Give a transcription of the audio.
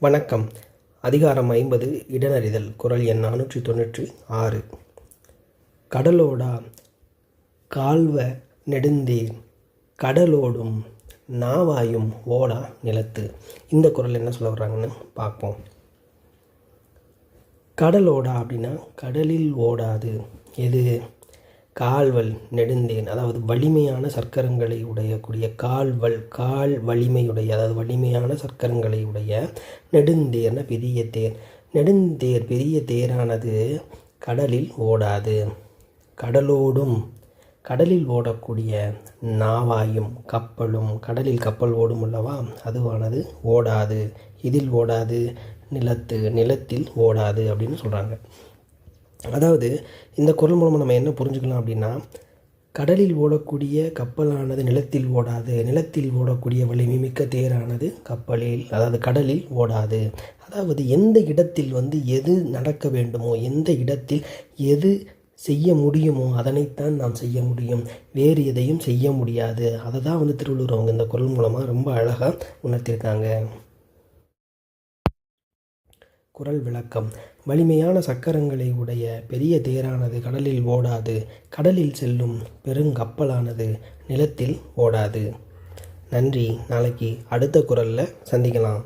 வணக்கம். அதிகாரம் ஐம்பது இடனறிதல். குரல் எண் நானூற்றி தொண்ணூற்றி ஆறு. கடலோடா கால்வ நெடுந்தீர் கடலோடும் நாவாயும் ஓடா நிலத்து. இந்த குரல் என்ன சொல்ல வர்றாங்கன்னு பார்ப்போம். கடலோடா அப்படின்னா கடலில் ஓடாது. எது? கால்வல் நெடுந்தேன். அதாவது வலிமையான சர்க்கரங்களை உடையக்கூடிய கால்வல் கால் வலிமையுடைய அதாவது வலிமையான சர்க்கரங்களை உடைய நெடுந்தேர்ன பெரிய தேர். நெடுந்தேர் பெரிய தேரானது கடலில் ஓடாது. கடலோடும் கடலில் ஓடக்கூடிய நாவாயும் கப்பலும் கடலில் கப்பல் ஓடும் அல்லவா? அதுவானது ஓடாது. இதில் ஓடாது. நிலத்து நிலத்தில் ஓடாது அப்படின்னு சொல்கிறாங்க அதாவது இந்த குரல் மூலமாக நம்ம என்ன புரிஞ்சுக்கலாம் அப்படின்னா கடலில் ஓடக்கூடிய கப்பலானது நிலத்தில் ஓடாது. நிலத்தில் ஓடக்கூடிய வலிமை மிக்க தேரானது கப்பலில் அதாவது கடலில் ஓடாது. அதாவது எந்த இடத்தில் வந்து எது நடக்க வேண்டுமோ எந்த இடத்தில் எது செய்ய முடியுமோ அதனைத்தான் நாம் செய்ய முடியும். வேறு எதையும் செய்ய முடியாது. அதை தான் வந்து திருவள்ளுவர் அவங்க இந்த குரல் மூலமாக ரொம்ப அழகாக உணர்த்தியிருக்காங்க குரல் விளக்கம். வலிமையான சக்கரங்களை உடைய பெரிய தேரானது கடலில் ஓடாது. கடலில் செல்லும் பெருங்கப்பலானது நிலத்தில் ஓடாது. நன்றி. நாளைக்கு அடுத்த குரலில் சந்திக்கலாம்.